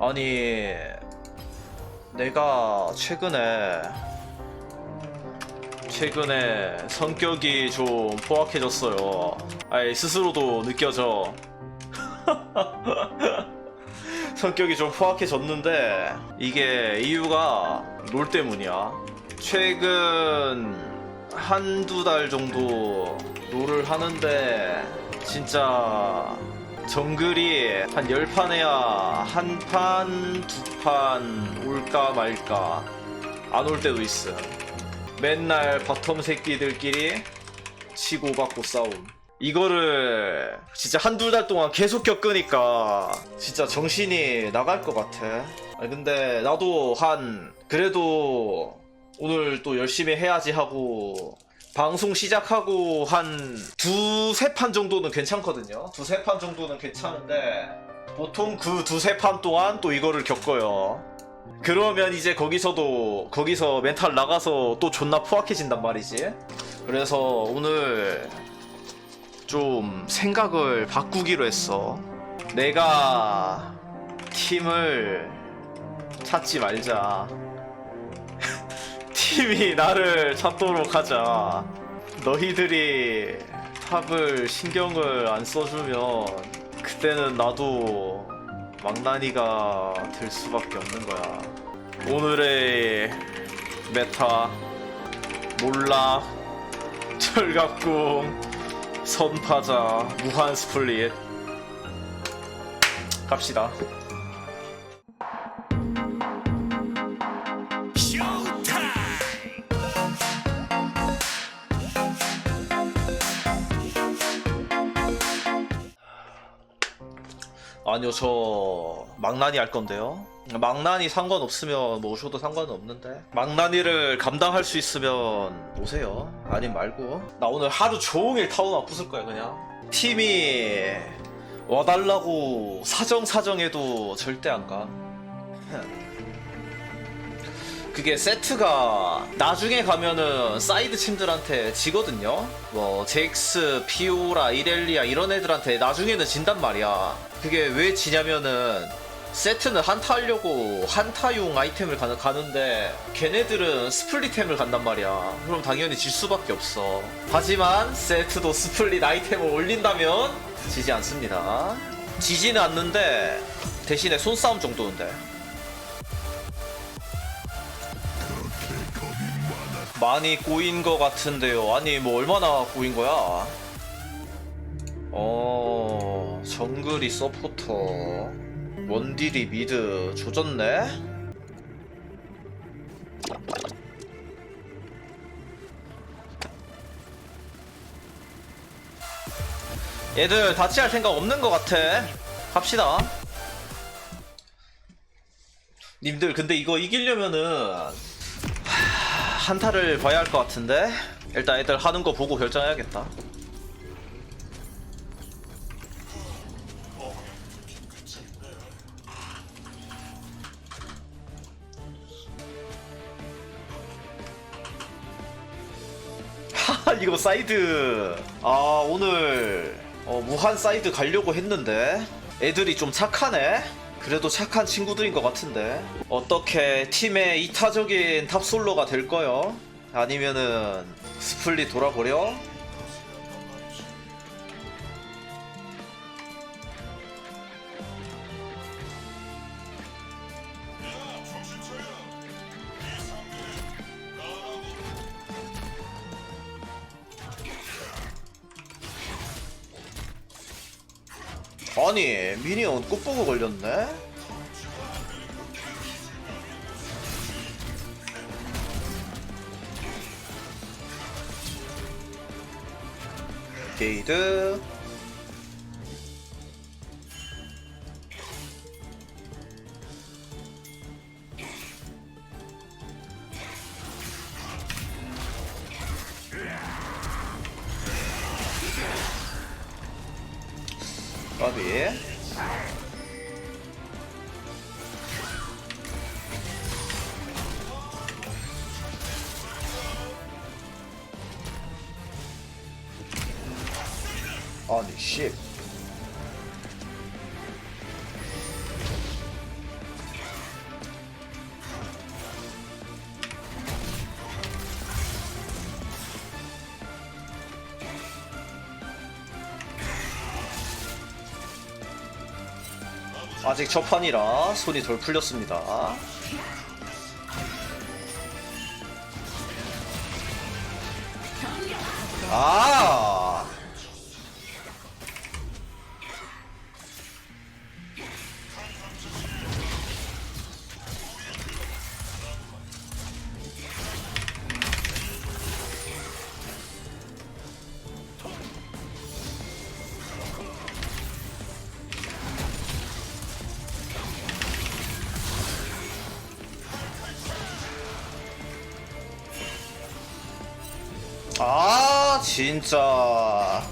아니 내가 최근에 최근에 성격이 좀 포악해졌어요. 아니 스스로도 느껴져. 성격이 좀 포악해졌는데 이게 이유가 롤 때문이야. 최근 한두 달 정도 롤을 하는데 진짜 정글이 한 10판 해야 한 판, 두 판 올까 말까 안 올 때도 있음. 맨날 바텀 새끼들끼리 치고 받고 싸움. 이거를 진짜 한두 달 동안 계속 겪으니까 진짜 정신이 나갈 것 같아. 근데 나도 한 그래도 오늘 또 열심히 해야지 하고 방송 시작하고 한 두세 판 정도는 괜찮거든요. 두세 판 정도는 괜찮은데 보통 그 두세 판 동안 또 이거를 겪어요. 그러면 이제 거기서도 거기서 멘탈 나가서 또 존나 포악해진단 말이지. 그래서 오늘 좀 생각을 바꾸기로 했어. 내가 팀을 찾지 말자. 팀이 나를 찾도록 하자. 너희들이 탑을 신경을 안 써주면 그때는 나도 망나니가 될 수밖에 없는 거야. 오늘의 메타 몰락 철갑궁 선파자 무한 스플릿 갑시다. 아니요 저 망나니 할 건데요. 망나니 상관없으면 뭐 오셔도 상관은 없는데. 망나니를 감당할 수 있으면 오세요. 아님 말고. 나 오늘 하루 종일 타워만 부술 거야 그냥. 팀이 와달라고 사정사정해도 절대 안가. 그게 세트가 나중에 가면은 사이드 팀들한테 지거든요. 뭐 잭스, 피오라, 이렐리아 이런 애들한테 나중에는 진단 말이야. 그게 왜 지냐면은 세트는 한타 하려고 한타용 아이템을 가는, 가는데 걔네들은 스플릿템을 간단 말이야. 그럼 당연히 질 수밖에 없어. 하지만 세트도 스플릿 아이템을 올린다면 지지 않습니다. 지지는 않는데 대신에 손싸움 정도인데. 많이 꼬인 것 같은데요. 아니 뭐 얼마나 꼬인 거야? 어 정글이 서포터 원딜이 미드 조졌네. 얘들 다치 할 생각 없는 것 같아. 갑시다. 님들 근데 이거 이기려면은 한타를 봐야 할 것 같은데 일단 애들 하는 거 보고 결정해야겠다 이거 사이드 아 오늘 어, 무한 사이드 가려고 했는데 애들이 좀 착하네 그래도 착한 친구들인 것 같은데 어떻게 팀의 이타적인 탑솔로가 될 거요? 아니면은 스플릿 돌아버려? 아니 미니언 꽃보고 걸렸네? 게이드 아 아직 첫 판이라 손이 덜 풀렸습니다. 아! 진짜.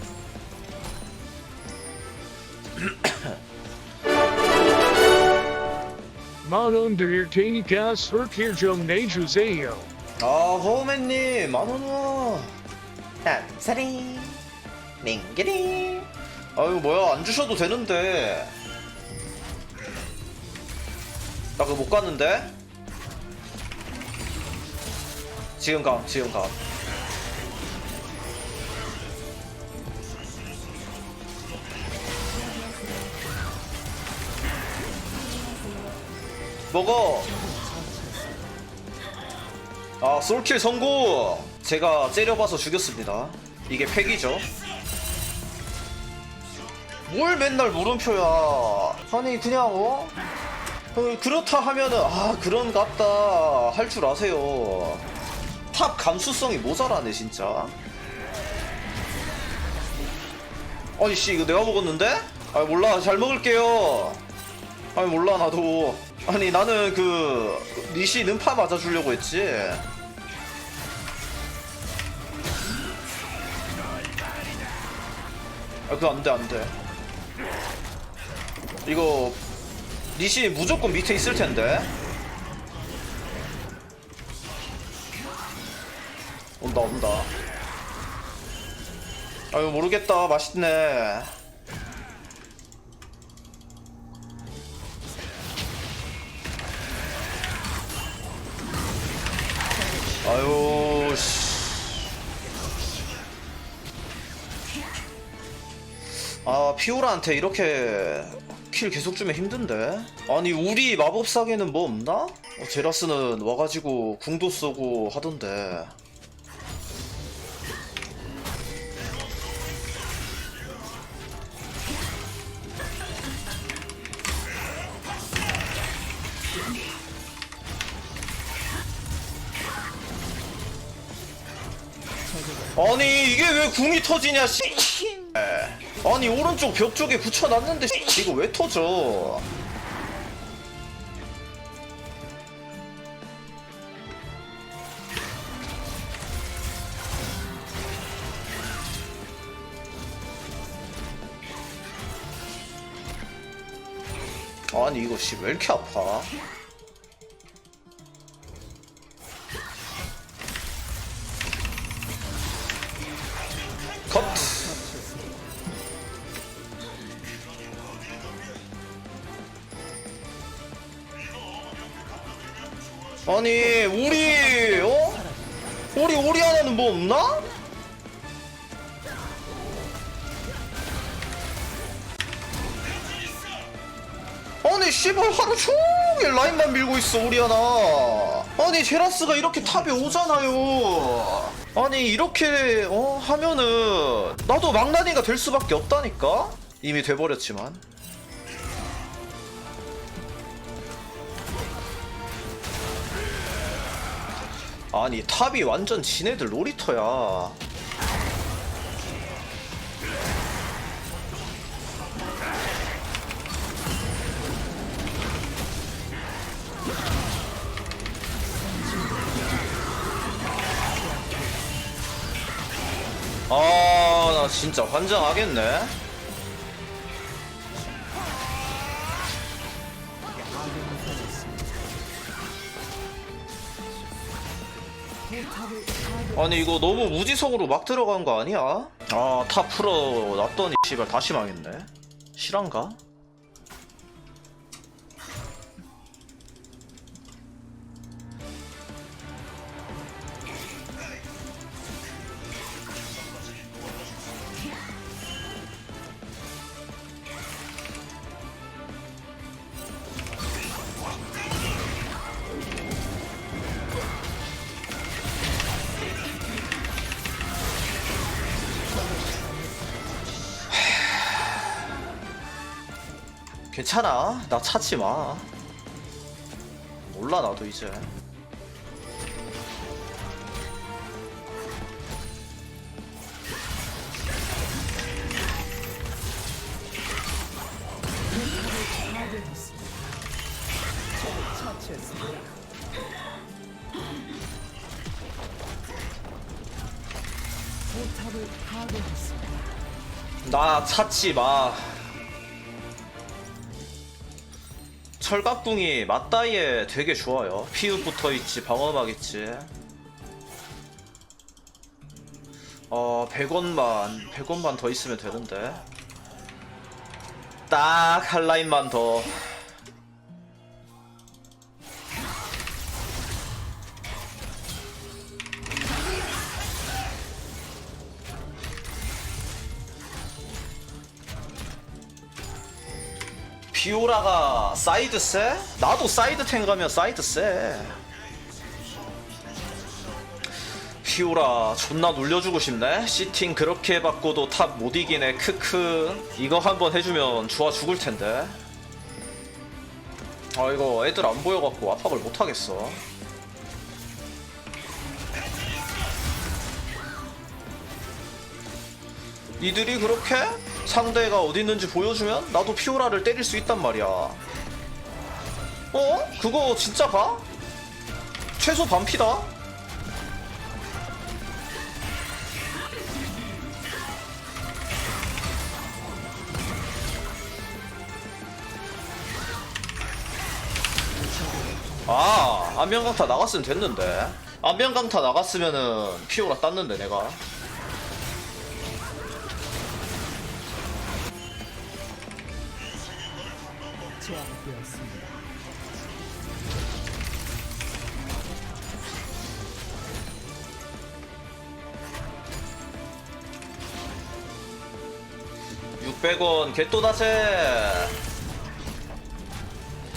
만원들 테니까 술길 좀 내주세요. 아, 호맨님, 만원우. 감사리. 링기리. 아유, 뭐야, 안 주셔도 되는데. 나 그거 못 갔는데? 지금 가, 지금 가. 먹어! 아 솔킬 성공. 제가 째려봐서 죽였습니다. 이게 팩이죠? 뭘 맨날 물음표야. 아니 그냥 어? 어, 그렇다 하면은 아 그런 같다. 할 줄 아세요. 탑 감수성이 모자라네 진짜. 아니 씨 이거 내가 먹었는데? 아 몰라. 잘 먹을게요. 아니 몰라 나도 아니 나는 그 니시 능파 맞아주려고 했지. 아 그거 안돼 안돼. 이거 니시 무조건 밑에 있을 텐데. 온다 온다. 아유 모르겠다. 맛있네 피오라한테 이렇게 킬 계속 주면 힘든데? 아니 우리 마법사계는 뭐 없나? 어, 제라스는 와가지고 궁도 쏘고 하던데. 아니 이게 왜 궁이 터지냐 씨 아니 오른쪽 벽 쪽에 붙여놨는데 씨, 이거 왜 터져? 아니 이거 씨 왜 이렇게 아파 아니 우리 어? 우리 우리 하나는 뭐 없나? 아니 씨발 하루 종일 라인만 밀고 있어 우리 하나 아니 제라스가 이렇게 탑에 오잖아요 아니 이렇게 어 하면은 나도 망나니가 될 수밖에 없다니까 이미 돼버렸지만 아니 탑이 완전 지네들 놀이터야 아, 나 진짜 환장하겠네. 아니 이거 너무 무지성으로 막 들어간 거 아니야? 아, 탑 풀어 놨더니 씨발 다시 망했네. 실한가? 괜찮아. 나 찾지 마. 몰라 나도 이제. 나 찾지 마. 철갑궁이 맞다이에 되게 좋아요. 피읍 붙어 있지, 방어막 있지. 어, 100원만, 100원만 더 있으면 되는데. 딱 한 라인만 더. 피오라가 사이드 세? 나도 사이드 탱 가면 사이드 세. 피오라 존나 놀려주고 싶네. 시팅 그렇게 해봤고도 탑 못 이기네. 크크. 이거 한번 해주면 좋아 죽을 텐데. 아 이거 애들 안 보여갖고 압박을 못 하겠어. 니들이 그렇게 상대가 어디 있는지 보여주면 나도 피오라를 때릴 수 있단 말이야. 어? 그거 진짜 봐? 최소 반피다? 아, 안면강타 나갔으면 됐는데. 안면강타 나갔으면은 피오라 땄는데 내가. 되었습니다. 육 600원 개또다세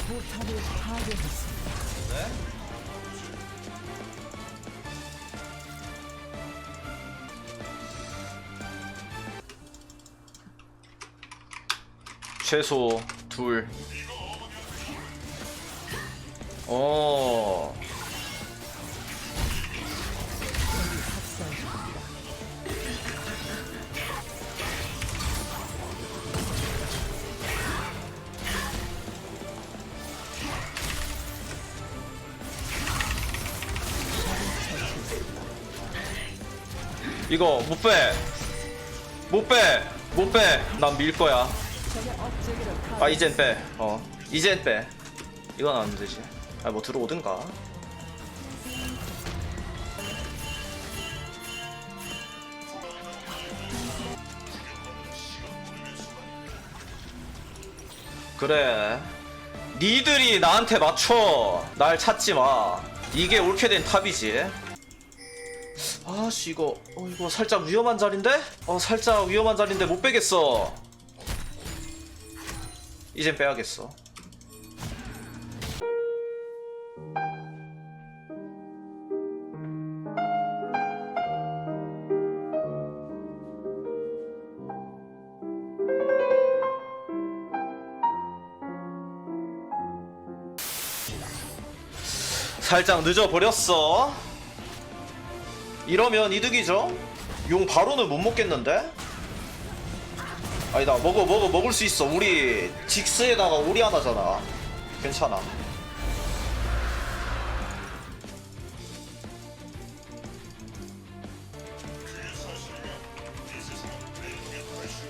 포탑을 파괴했습니다. 네? 최소 둘. 어. 이거 못 빼. 못 빼. 못 빼. 난 밀 거야. 아 이젠 빼. 어. 이젠 빼. 이건 안 되지. 아 뭐 들어오든가. 그래. 니들이 나한테 맞춰. 날 찾지 마. 이게 옳게 된 탑이지. 아씨 이거 어 이거 살짝 위험한 자리인데? 어 살짝 위험한 자리인데 못 빼겠어. 이젠 빼야겠어. 살짝 늦어버렸어. 이러면 이득이죠? 용 바로는 못 먹겠는데? 아니다 먹어 먹어 먹을 수 있어 우리 직스에다가 오리 하나잖아 괜찮아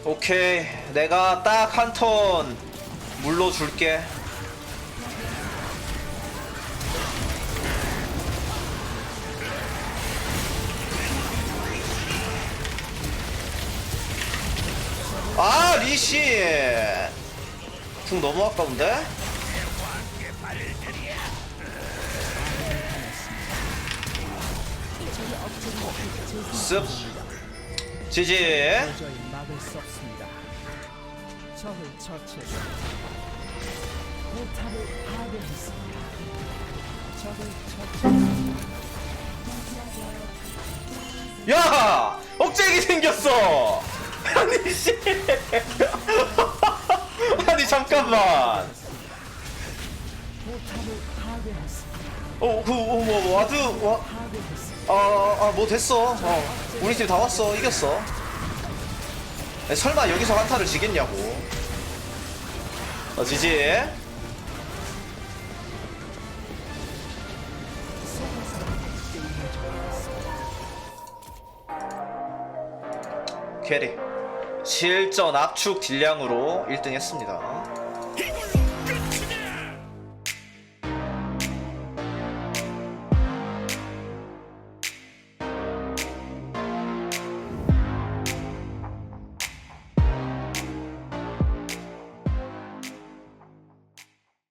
오케이 내가 딱 한 턴 물러줄게 아 리시 궁 너무 아까운데? 습 지지 도저히. 야! 억제기 생겼어! 아니 씨 아니 잠깐만 포탑을 파괴했습니다. 어그뭐 와드 와 파괴했습니다. 아, 아, 뭐 됐어. 어. 우리 팀 다 왔어. 이겼어. 에, 설마 여기서 한타를 지겠냐고. 어, 지지. 캐리. 실전 압축 딜량으로 1등 했습니다.